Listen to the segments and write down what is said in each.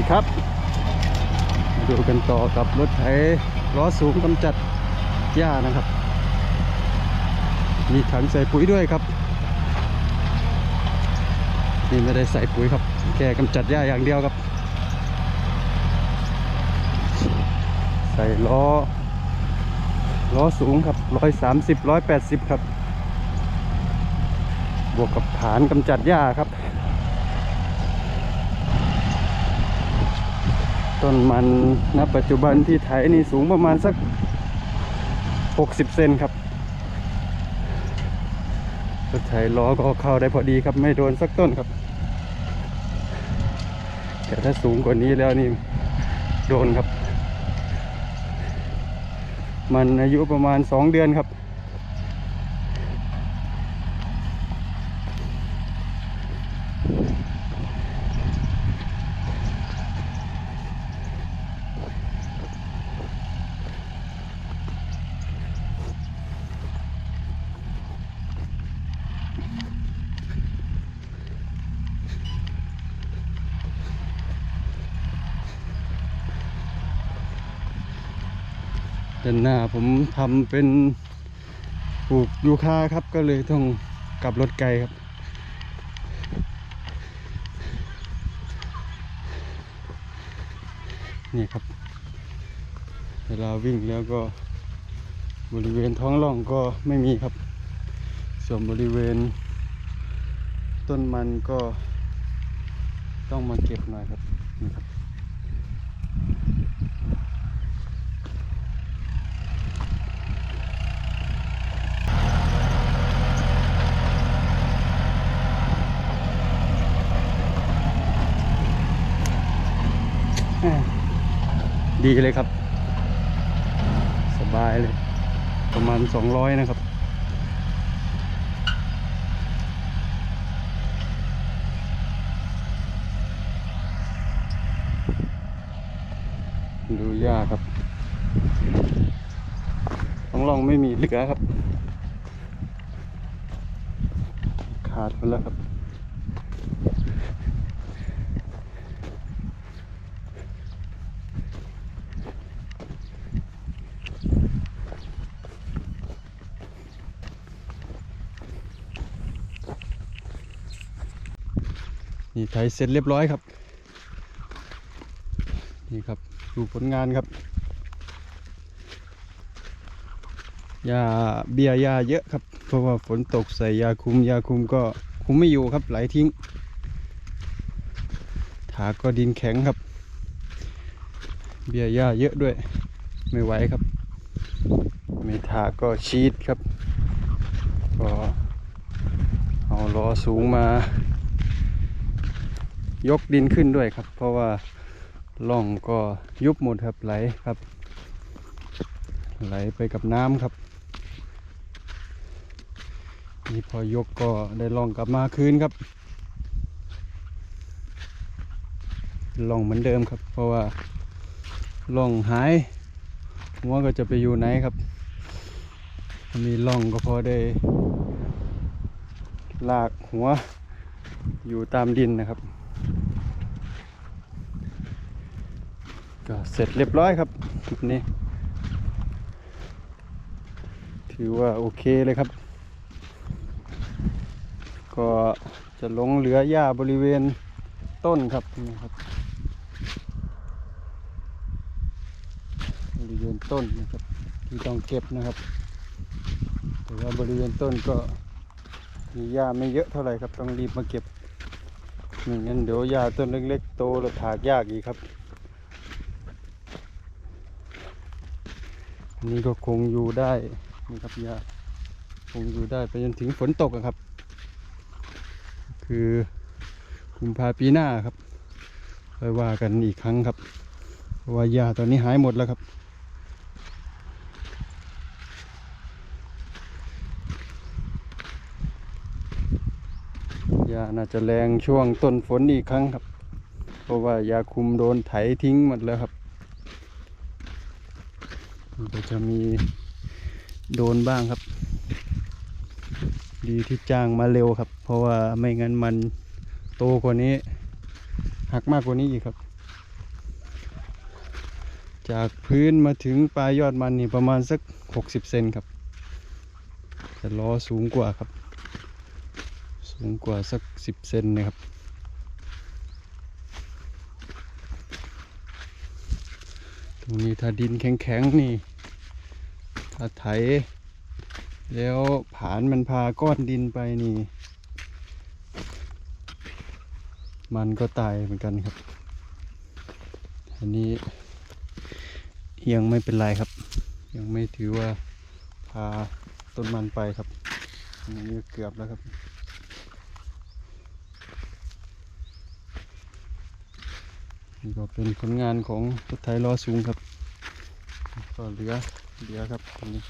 ดีครับ ดูกันต่อกับรถไถล้อสูงกำจัดหญ้านะครับ มีถังใส่ปุ๋ยด้วยครับ นี่ไม่ได้ใส่ปุ๋ยครับ แค่กำจัดหญ้าอย่างเดียวครับ ใส่ล้อ ล้อสูงครับร้อยสามสิบร้อยแปดสิบครับ บวกกับฐานกำจัดหญ้าครับ ต้นมันณปัจจุบันที่ไถนี่สูงประมาณสัก 60 เซนครับรถไถล้อก็เข้าได้พอดีครับ ไม่โดนสักต้นครับ แต่ถ้าสูงกว่านี้แล้วนี่โดนครับ มันอายุประมาณ 2 เดือนครับ ด้านหน้าผมทำเป็นปลูกยูคาครับ ก็เลยต้องกลับรถไกลครับนี่ครับ เวลาวิ่งแล้วก็บริเวณท้องร่องก็ไม่มีครับ ส่วนบริเวณ ต้นมันก็ต้องมาเก็บหน่อยครับนี่ครับ แหม่ ดีเลยครับ สบายเลย ประมาณ 200 นะครับ ดูยากครับต้องลองไม่มีเหลือครับ ขาดไปแล้วครับ นี่ไถเสร็จเรียบร้อยครับ นี่ครับดูผลงานครับยาเบียยาเยอะครับ เพราะว่าฝนตกใส่ยาคุมยาคุมก็คุมไม่อยู่ครับไหลทิ้ง ถาก็ดินแข็งครับ เบียยาเยอะด้วย ไม่ไหวครับ ไม่ถาก็ชีดครับ ก็เอาล้อสูงมา ยกดินขึ้นด้วยครับ เพราะว่าล่องก็ยุบหมดครับไหลครับ ไหลไปกับน้ำครับนี่พอยกก็ได้ล่องกลับมาคืนครับล่องเหมือนเดิมครับ เพราะว่าล่องหายหัวก็จะไปอยู่ไหนครับ มีล่องก็พอได้ ลากหัวอยู่ตามดินนะครับ ก็เสร็จเรียบร้อยครับวันนี้ ถือว่าโอเคเลยครับ ก็จะหลงเหลือหญ้าบริเวณต้นครับนี่ครับบริเวณต้นนะครับที่ต้องเก็บนะครับ แต่ว่าบริเวณต้นก็มีหญ้าไม่เยอะเท่าไหร่ครับต้องรีบมาเก็บไม่งั้นเดี๋ยวหญ้าต้นเล็กๆโตแล้วถากยากอีกครับ นนี้ก็คงอยู่ได้นี่ครับยาคงอยู่ได้ไปจนถึงฝนตกอะครับ คือคุมภาปีหน้าครับค่อยว่ากันอีกครั้งครับว่ายาตอนนี้หายหมดแล้วครับ ยาน่าจะแรงช่วงต้นฝนอีกครั้งครับ เพราะว่ายาคุมโดนไถทิ้งหมดแล้วครับ ก็จะมีโดนบ้างครับ ดีที่จ้างมาเร็วครับ เพราะว่าไม่งั้นมันโตกว่านี้ หักมากกว่านี้อีกครับ จากพื้นมาถึงปลายยอดมันนี่ประมาณสัก 60 เซนครับ แต่ล้อสูงกว่าครับ สูงกว่าสัก 10 เซนนะครับตรงนี้ถ้าดินแข็งๆนี่ ถ้าไถ แล้วผานมันพาก้อนดินไปนี่ มันก็ตายเหมือนกันครับ อันนี้ยังไม่เป็นไรครับ ยังไม่ถือว่าพาต้นมันไปครับอันนี้เกือบแล้วครับนี่ก็เป็นผลงานของรถไถล้อสูงครับ ก็เหลือ เหลือครับตรงนี้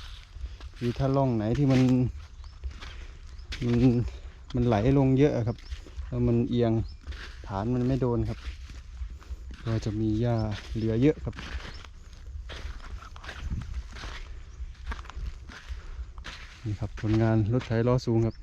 คือถ้าล่องไหนที่มันมันมันไหลลงเยอะอะครับ แล้วมันเอียงฐานมันไม่โดนครับ ก็จะมีหญ้าเหลือเยอะครับนี่ครับผลงานรถไถล้อสูงครับ